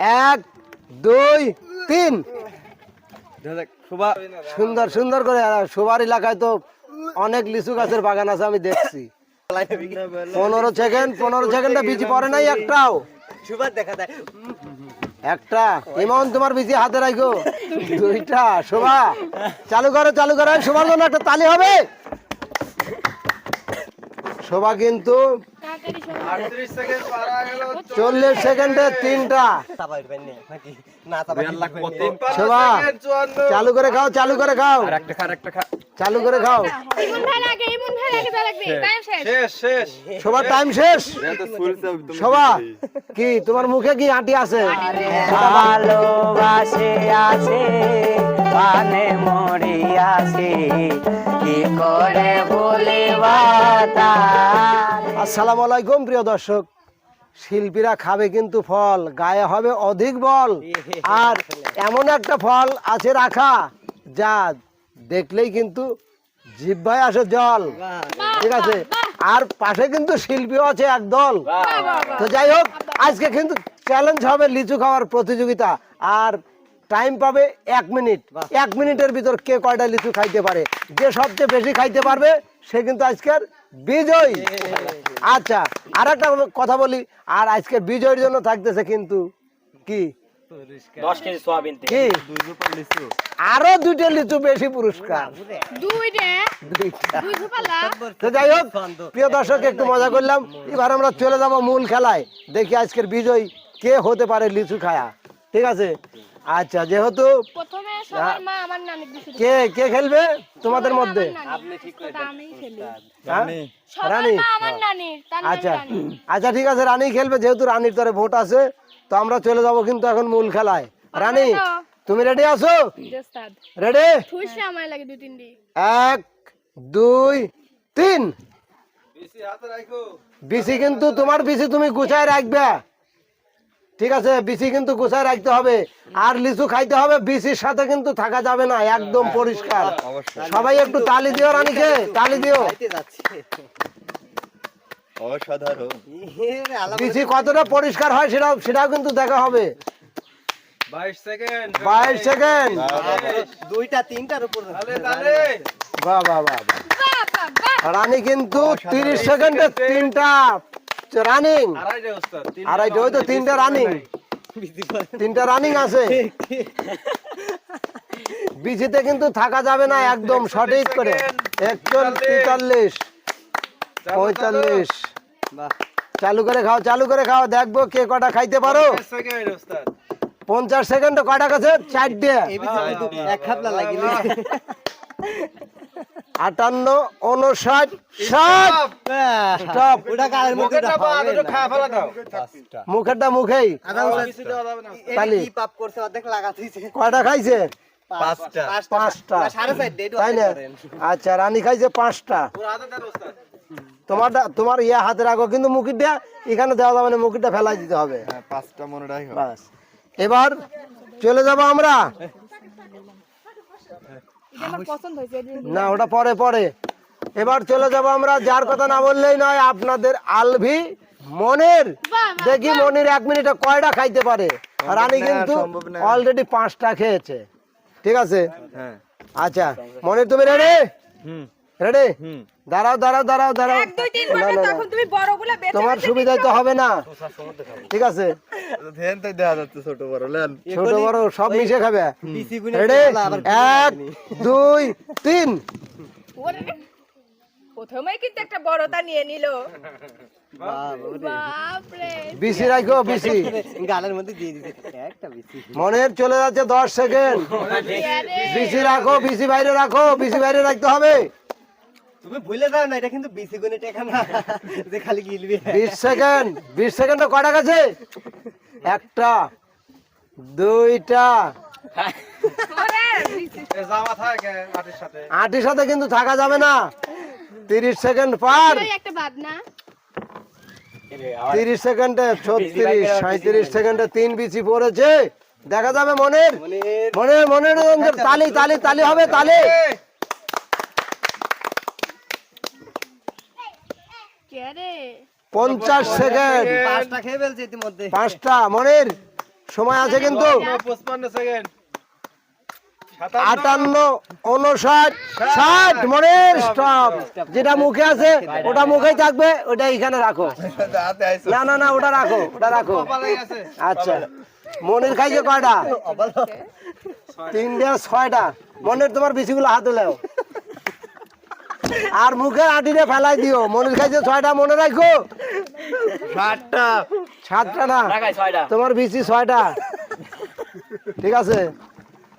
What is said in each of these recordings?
এক, দুই, তিন। সুন্দর সুন্দর করে সবার এলাকায় তো অনেক লিচু গাছের বাগান আছে, আমি দেখছি। পনেরো সেকেন্ড পনেরো সেকেন্ডে বিচি পড়ে নাই একটাও। একটা। ইমন, তোমার বিচি হাতে রাখো। দুইটা। শোভা, চালু করো চালু করো। শোভার জন্য একটা তালি হবে। শোভা কিন্তু চল্লিশ। সেকেন্ডে তিনটা। শোভা চালু করে খাও চালু করে খাও। একটা খা একটা খা। চালু করে খাও। লাগবে। টাইম শেষ। শেষ শেষ। শোভার টাইম শেষ। শোভা কি তোমার মুখে কি আঁটি আছে? ভালোবাসে আছে পানে মরি আছে। কি করে আসসালামু আলাইকুম, প্রিয় দর্শক। শিল্পীরা খাবে কিন্তু ফল, গায়ে হবে অধিক বল। আর এমন একটা ফল আছে রাখা, যা দেখলেই কিন্তু জিভ্ভায় আসে জল। ঠিক আছে? আর পাশে কিন্তু শিল্পীও আছে একদল তো যাই হোক, আজকে কিন্তু চ্যালেঞ্জ হবে লিচু খাওয়ার প্রতিযোগিতা। আর টাইম পাবে এক মিনিট। এক মিনিটের ভিতর কে কয়টা লিচু খাইতে পারে? যে সবচেয়ে বেশি খাইতে পারবে, সে কিন্তু আজকের বিজয়ী। আচ্ছা আর একটা কথা বলি আর আজকের বিজয়ের জন্য থাকতেছে কিন্তু কি? আরও দুইটা লিচু বেশি পুরস্কার। তো যাই হোক প্রিয় দর্শক একটু মজা করলাম। এবার আমরা চলে যাব মূল খেলায়। দেখি আজকের বিজয় কে হতে পারে লিচু খায়া। ঠিক আছে? আচ্ছা যেহেতু প্রথমে সবার মা আমার নানি কে কে খেলবে? তোমাদের মধ্যে? আপনি ঠিক করে আমিই খেলি। হ্যাঁ? রানী। আমার নানি আচ্ছা। আচ্ছা ঠিক আছে রানী খেলবে যেহেতু রানীর তরে ভোট আছে তো আমরা চলে যাব কিন্তু এখন মূল খেলায়। রানী তুমি রেডি আছো? রেডি ঠুসে আমার লাগে দুই তিন দি এক দুই তিন। হাতে রাখো বিসি কিন্তু তোমার বিসি তুমি গুছায় রাখবে। ঠিক আছে বিসি কিন্তু গুছায় রাখতে হবে। আর লিচু খাইতে হবে বিসির সাথে কিন্তু থাকা যাবে না একদম পরিষ্কার। সবাই একটু তালি দিও রানীকে তালি দিও। অসাধারণ। কতটা পরিষ্কার হয় সেটাও সেটাও কিন্তু দেখা হবে। বাইশ সেকেন্ড। বাইশ সেকেন্ড। দুইটা তিনটার উপর। তাহলে তাহলে বাহ বাহ বাহ বাহ। বাহ বাহ বাহ। রানী কিন্তু তিরিশ সেকেন্ডে তিনটা। রানিং আড়াইটে ওই তো তিনটা রানিং তিনটা রানিং আছে। বিচিতে কিন্তু থাকা যাবে না একদম সঠিক করে। একচল্লিশ তেতাল্লিশ। পঁয়তাল্লিশ। চালু করে খাও চালু করে খাও দেখব কে কটা খাইতে পারো। পঞ্চাশ সেকেন্ডে কটা কাছে চারটে। এক খাপলা লাগিলে। আটান্ন উনষাট ষাট। মুখেরটা মুখেই। কয়টা খাইছে? পাঁচটা। তাই না? আচ্ছা রানী খাইছে পাঁচটা। তোমারটা তোমার ইয়ে হাতে রাখো কিন্তু মুখিটা এখানে দেওয়া যাবে না মুখিটা ফেলাই দিতে হবে। হ্যাঁ পাঁচটা মনে রাখো। এবার চলে যাব আমরা। না ওটা পরে পরে। এবার চলে যাব আমরা যার কথা না বললেই নয় আপনাদের আলভি মনের। দেখি মনির এক মিনিটে কয়টা খাইতে পারে। রানী কিন্তু অলরেডি পাঁচটা খেয়েছে। ঠিক আছে? হ্যাঁ। আচ্ছা মনির তুমি রেডি হুম। রেডি দাঁড়াও দাঁড়াও দাঁড়াও দাঁড়াও। তোমার সুবিধাই তো হবে না। ঠিক আছে। ছোট বড় লেন। ছোট বড় সব মিশে খাবে। রেডি এক দুই তিন। কিন্তু একটা বড়তা নিয়ে নিল। বিসি রাখো বিসি। গালের মধ্যে দিয়ে একটা বিচি মনের চলে যাচ্ছে দশ সেকেন্ড। বিসি রাখো বিসি বাইরে রাখো বিসি বাইরে রাখতে হবে। তুমি ভুলে যাও না এটা কিন্তু বিচি টেকা না যে খালি গিলবি। বিশ সেকেন্ড বিশ সেকেন্ডে কটা গেছে? একটা দুইটা। এ জামা থাকে মাটির সাথে। আটির সাথে কিন্তু থাকা যাবে না। তিরিশ সেকেন্ড পার। ওই একটা বাদ না। তিরিশ সেকেন্ডে ছত্রিশ সাঁত্রিশ সেকেন্ডে তিন বিসি পড়েছে। দেখা যাবে মনের। মনের। মনের তালি তালি তালি হবে তালি কে রে পঞ্চাশ সেকেন্ড। পাঁচটা খেয়ে ফেলছে ইতিমধ্যে। পাঁচটা। মনের সময় আছে কিন্তু। পঁচপান্ন সেকেন্ড। আটান্ন উনষাট ষাট। মনের স্টপ যেটা মুখে আছে ওটা মুখেই থাকবে ওটা এখানে রাখো। না না না ওটা রাখো ওটা রাখো। আচ্ছা। মনির খাইছে কয়টা? তিনটা ছয়টা। মনের তোমার বেশিগুলো হাতে লেও আর মুখে আটিরে ফেলাই দিও। মনির খাইছে ছয়টা মনে রাখো। ষাটটা সাতটা না। তোমার বিচি ছয়টা। ঠিক আছে?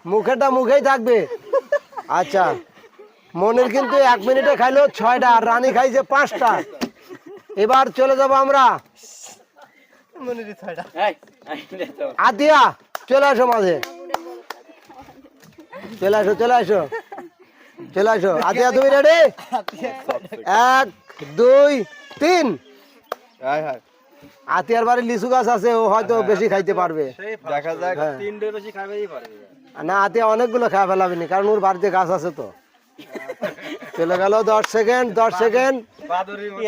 মুখেরটা মুখেই থাকবে। আচ্ছা। মনির কিন্তু এক মিনিটে খাইলো ছয়টা আর রানী খাইছে পাঁচটা। এবার চলে যাব আমরা। আতিয়া চলে আসো মাঝে। চলে আসো চলে আসো। চলে আসো। আতিয়া তুমি রেডি এক দুই তিন। হায় হায় আতিয়ার বাড়ির লিচু গাছ আছে ও হয়তো বেশি খাইতে পারবে। দেখা যাক হ্যাঁ। বেশি খাবেই পারবে। না আতিয়া অনেকগুলো খাওয়া ফেলাবিনি কারণ ওর বাড়িতে গাছ আছে তো। চলে গেল দশ সেকেন্ড দশ সেকেন্ড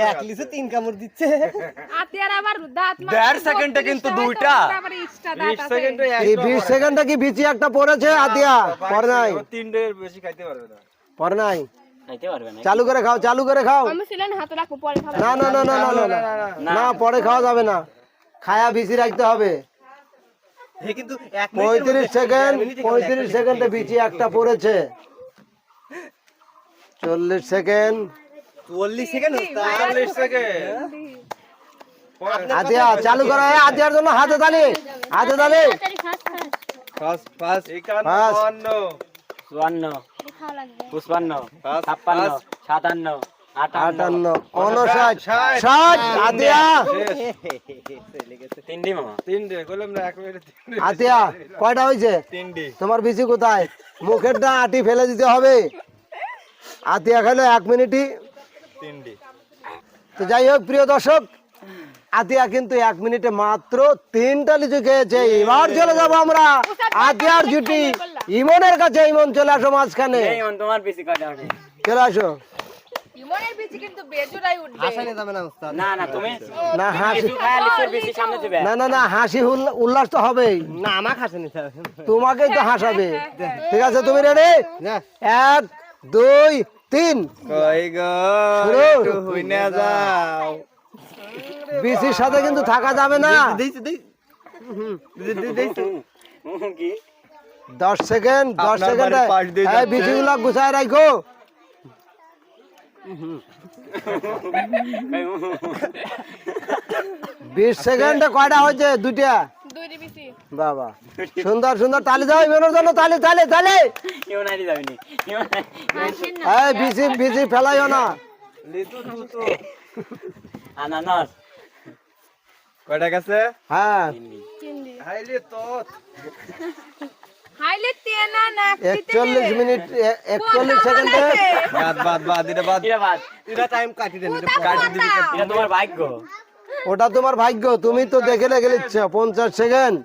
এক লিচু তিন কামড় দিচ্ছে। আতিয়ার আবার দাঁত দেড় সেকেন্ডে কিন্তু দুইটা। তারপর আবার extra দাঁত আছে। সেকেন্ডে এই বিশ সেকেন্ডে কি বিচি একটা পড়েছে আতিয়া? পরে নাই। তিনটে বেশি খাইতে পারবে না। পরে নাই চালু করে খাও চালু করে খাও না না না না না না না পরে খাওয়া যাবে না খায়া বিচি রাখতে হবে পঁয়ত্রিশ সেকেন্ড পঁয়ত্রিশ সেকেন্ডে বিচি একটা পড়েছে চল্লিশ সেকেন্ড চল্লিশ সেকেন্ড চল্লিশ সেকেন্ড আদিয়া চালু করো আদিয়ার জন্য হাতে তালি হাতে তালি চুয়ান্ন পঁচপান্ন ছাপ্পান্ন সাতান্ন আটান্ন। আটান্ন ষাট। ষাট আতিয়া তিনটি মামা। তিনটে বললাম না এক আতিয়া কয়টা হয়েছে? তিনটি। তোমার বিচি কোথায়? মুখেরটা আটি ফেলে দিতে হবে। আতিয়া খেলো এক মিনিটই। তিনটি। তো যাই হোক প্রিয় দর্শক আতিয়া কিন্তু এক মিনিটে মাত্র তিনটা লিচু খেয়েছে। এবার চলে যাব আমরা আতিয়ার জুটি। ইমনের কাছে ইমন চলে আসো মাঝখানে। তোমার ওঠে চলে আসো। ইমনের বিচি কিন্তু বেজুরাই উঠবে। আসানে যাবে না উস্তাদ। না না তুমি না হাসি সামনে দিবে। না না না হাসি উল্লাস তো হবেই। না আমার হাসানি তোমাকেই তো হাসাবে। ঠিক আছে তুমি রেডি এক দুই তিন। কই গো একটু হুইনা যাও। বিসির সাথে কিন্তু থাকা যাবে না। কি? দশ সেকেন্ড দশ সেকেন্ড হ্যাঁ বিচিগুলো গুছায় রাখো বিশ সেকেন্ড কয়টা হয়েছে? দুইটা? বাবা সুন্দর সুন্দর তালি দাও ইমনের জন্য তালি তালি তালি। হ্যাঁ বিচি বিচি ফেলাইও না। কয়টা গেছে? হ্যাঁ। হাইলি তো একচল্লিশ মিনিট একচল্লিশ সেকেন্ডে। বাদ বাদ বাদ এটা বাদ। এটা বাদ। এটা টাইম কাটি দেন কাটি দিবি এটা তোমার ভাগ্য। ওটা তোমার ভাগ্য তুমি তো দেখে লেগে নিচ্ছ পঞ্চাশ সেকেন্ড।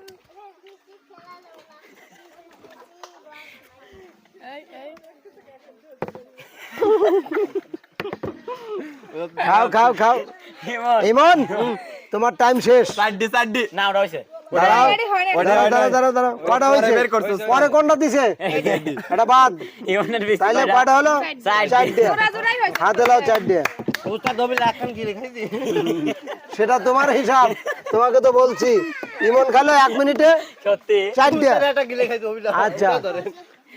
খাও খাও খাও। ইমন। তোমার টাইম শেষ। না ওটা হয়েছে। পরে কোনটা চার সেটা তোমার হিসাব তোমাকে তো বলছি ইমন খালো এক মিনিটে আচ্ছা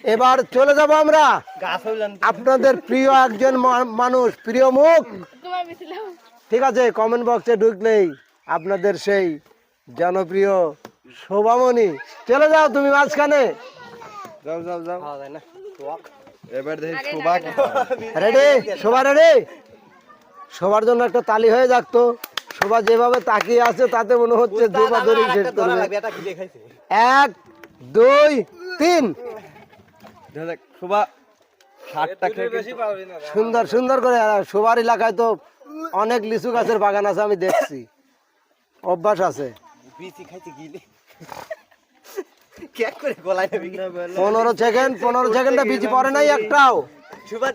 এবার চলে যাব আমরা আপনাদের প্রিয় একজন মানুষ প্রিয় মুখ ঠিক আছে কমেন্ট বক্সে ঢুকলেই আপনাদের সেই জনপ্রিয় শোভামণি। চলে যাও তুমি মাঝখানে। যাও যাও যাও। না? এবার দেখি শোভা রেডি সবার রেডি সবার জন্য একটা তালি হয়ে যাক তো। শোভা যেভাবে তাকিয়ে আছে তাতে মনে হচ্ছে দুবার ধরে শেষ করবে এটা গিলে খাইছি এক দুই তিন। শোভা সুন্দর সুন্দর করে সবার এলাকায় তো অনেক লিচু গাছের বাগান আছে আমি দেখছি। অভ্যাস আছে। বিচি খাইছি গিলে। কেক করে গলায় নেবি পনেরো সেকেন্ড পনেরো সেকেন্ডে বিচি পড়ে নাই একটাও।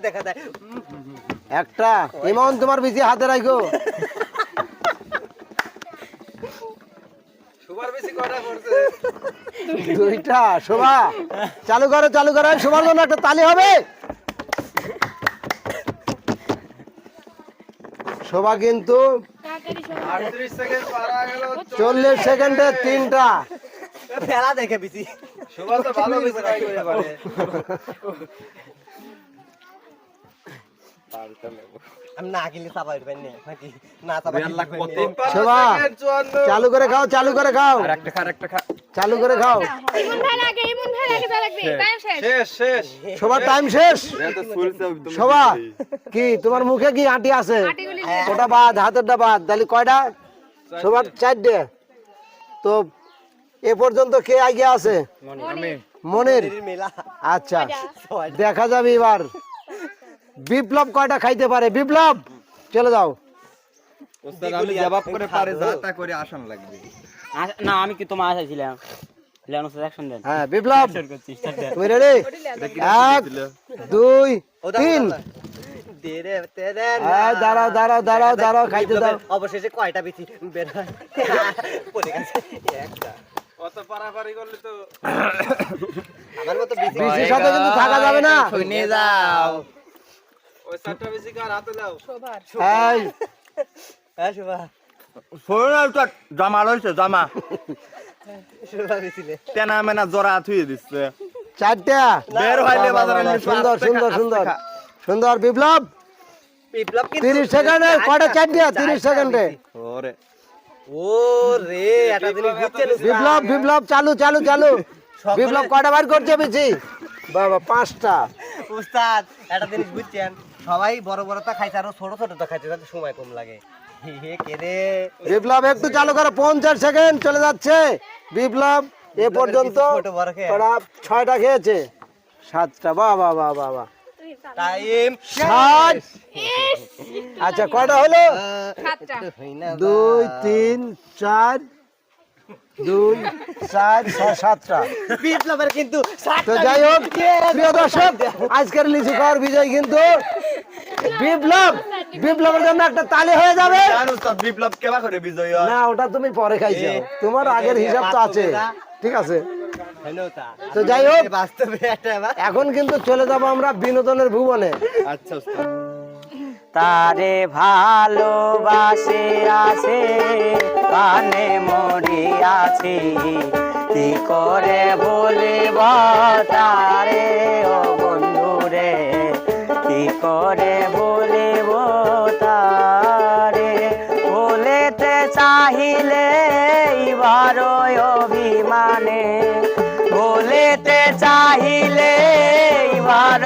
দেখা যায় একটা। ইমন তোমার বিচি হাতে রাখো। দুইটা। শোভা চালু করো চালু করো। শোভার জন্য একটা তালি হবে। শোভা কিন্তু চল্লিশ সেকেন্ডে তিনটা। খেলা দেখে বিসি সুভাষ তো ভালো বিসি তোমার মুখে কি আটি আছে? ওটা বাদ হাতেরটা বাদ। তাহলে কয়টা? সবার চারটে। তো এ পর্যন্ত কে আগে আছে? মনির। আচ্ছা দেখা যাবে এবার। বিপ্লব কয়টা খাইতে পারে? বিপ্লব! চলে যাও। ওস্তাদ আমি জবাব করে পারে যা। তা করে আসান লাগবে। না আমি কি তোমার আশায় ছিলাম? লেন ওস্তাদ অ্যাকশন দেন। হ্যাঁ বিপ্লব! তুমি রেডি এক দুই তিন। দাঁড়াও দাঁড়াও। দাঁড়াও দাঁড়াও খাইতে দাও। অবশেষে কয়টা বেশি বের হয়। পড়ে গেছে। একটা। অত পারাপারি করলে তো আমার মতো বেশি সাথে কিন্তু থাকা যাবে না। নিয়ে যাও। ওই চারটা বেশি কার হাতে দাও। শোভার। এই। হ্যাঁ শুভা। শোনো ওটা জামা রয়েছে জামা। শুভা বেশিলে টেনা মেনা জোড়া থুয়ে দিচ্ছে। চারটা? বের হইলে বাহ, বাহ, বাজারে সুন্দর সুন্দর সুন্দর। সুন্দর বিপ্লব? সেকেন্ডে কয়টা চারটা তিরিশ সেকেন্ডে। ওরে। বিপ্লব বিপ্লব চালু চালু চালু। বিপ্লব কয়টা বার করছে বেশি? বাবা পাঁচটা। উস্তাদ একটা জিনিস বুঝছেন? সবাই বড় বড়টা খাইছে আর ছোট ছোটটা খাইছে যাতে সময় কম লাগে। বিপ্লব একটু চালু করো পঞ্চাশ সেকেন্ড চলে যাচ্ছে। বিপ্লব এ পর্যন্ত ছোট বড় খেয়ে। ছয়টা খেয়েছে। সাতটা বাহ বাহ বাহ বাহ বাহ। টাইম ষাট। আচ্ছা কয়টা হলো? দুই তিন চার দুই চার ছয় সাতটা। বিপ্লবের কিন্তু তো যাই হোক প্রিয় দর্শক আজকের লিচু খাওয়ার বিজয় কিন্তু বিপ্লব বিপ্লবের জন্য একটা তালি হয়ে যাবে। জানো বিপ্লব কেবা করে বিজয় হয়? না ওটা তুমি পরে খাইছো। তোমার আগের হিসাব তো আছে। ঠিক আছে। তো যাই হোক বাস্তবে একটা এবার। এখন কিন্তু চলে যাব আমরা বিনোদনের ভুবনে। আচ্ছা তারে ভালোবাসে আছে, কানে মরি আছে। কি করে বলিব তারে, ও বন্ধুরে? কি করে বলিব তারে? বলেতে চাহিলে এবার অভিমানে। বলেতে চাহিলে এবার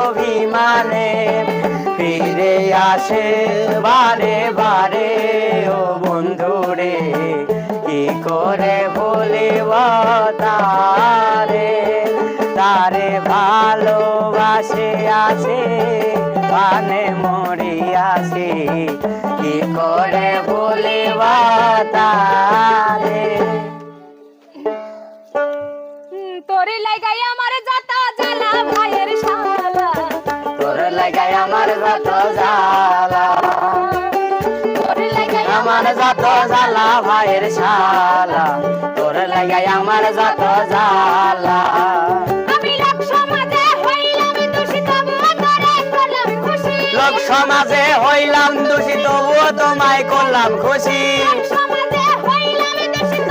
অভিমানে। ফিরে আসে বারে বারে ও বন্ধুরে, কি করে বলিব তারে তারে ভালোবাসে আছে পানে মরি আছে কি করে বলিব তারে তোরে লাগাই আমার যাতা জ্বালা ভাইয়ের আমার যত জ্বালা ভাইয়ের শালা। তোর লাগাই আমার যত জ্বালা। লোক সমাজে হইলাম দোষী তবুও তোমায় করলাম খুশি। সমাজে হইলাম দূষিত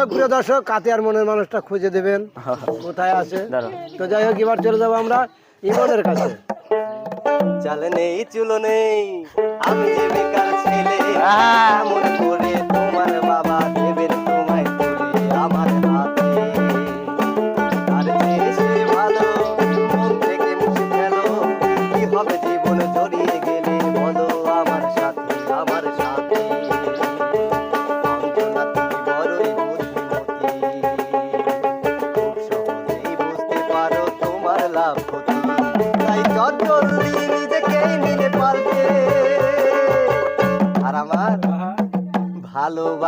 হোক প্রিয় দর্শক কাতিয়ার মনের মানুষটা খুঁজে দেবেন। কোথায় আছে? তো যাই হোক এবার চলে যাব আমরা ইমনের কাছে। চাল নেই চুলো নেই আমি যে বেকার ছেলে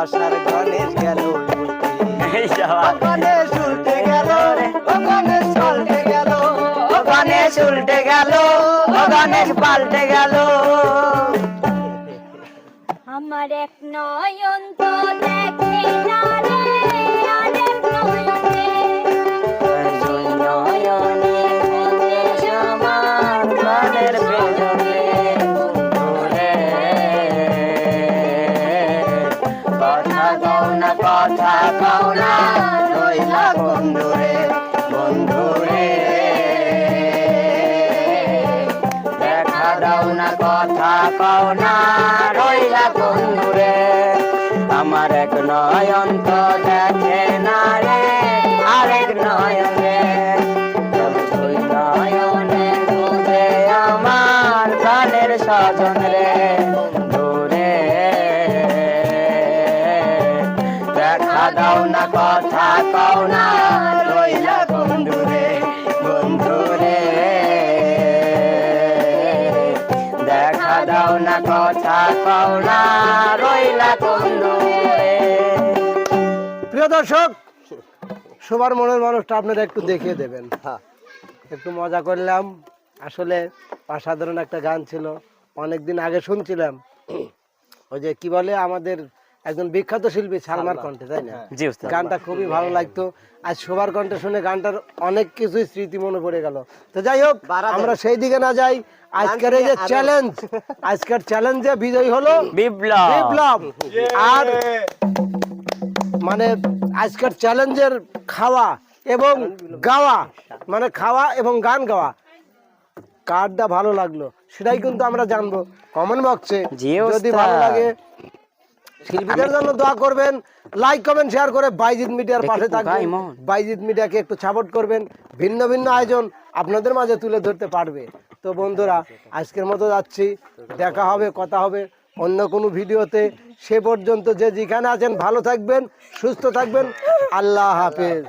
ভালোবাসার গণেশ গেল গণেশ উল্টে গেল গণেশ পাল্টে গেল। গণেশ উল্টে গেল। গণেশ পাল্টে গেল। আমার এক নয়ন তো দেখে না রে নয়নে। আমার প্রাণের বেদনে। কথা কও রইলা বন্ধুরে বন্ধুরে। দেখা দাও না কথা কও না রইলা বন্ধুরে, আমার এক নয়ন অন্ত দেখে প্রিয় দর্শক সবার মনের মানুষটা আপনারা একটু দেখিয়ে দেবেন। হ্যাঁ। একটু মজা করলাম। আসলে অসাধারণ একটা গান ছিল। অনেকদিন আগে শুনছিলাম। ওই যে কি বলে, আমাদের একজন বিখ্যাত শিল্পী সালমার কণ্ঠে তাই না? জি গানটা খুবই ভালো লাগতো। আজ সবার কণ্ঠে শুনে গানটার অনেক কিছুই স্মৃতি মনে পড়ে গেল। তো যাই হোক আমরা সেই দিকে না যাই। আজকের এই যে চ্যালেঞ্জ আজকের চ্যালেঞ্জে বিজয়ী হলো বিপ্লব। বিপ্লব। আর মানে আজকের চ্যালেঞ্জের খাওয়া এবং গাওয়া মানে খাওয়া এবং গান গাওয়া। কারটা ভালো লাগল সেটাই কিন্তু আমরা জানব। কমেন্ট বক্সে যদি ভালো লাগে শিল্পীদের জন্য দোয়া করবেন লাইক কমেন্ট শেয়ার করে বাইজিৎ মিডিয়ার পাশে থাকবেন। বাইজিৎ মিডিয়াকে একটু সাপোর্ট করবেন ভিন্ন ভিন্ন আয়োজন আপনাদের মাঝে তুলে ধরতে পারবে। তো বন্ধুরা আজকের মতো যাচ্ছি দেখা হবে কথা হবে অন্য কোনো ভিডিওতে। সে পর্যন্ত যে যেখানে আছেন ভালো থাকবেন সুস্থ থাকবেন। আল্লাহ হাফেজ।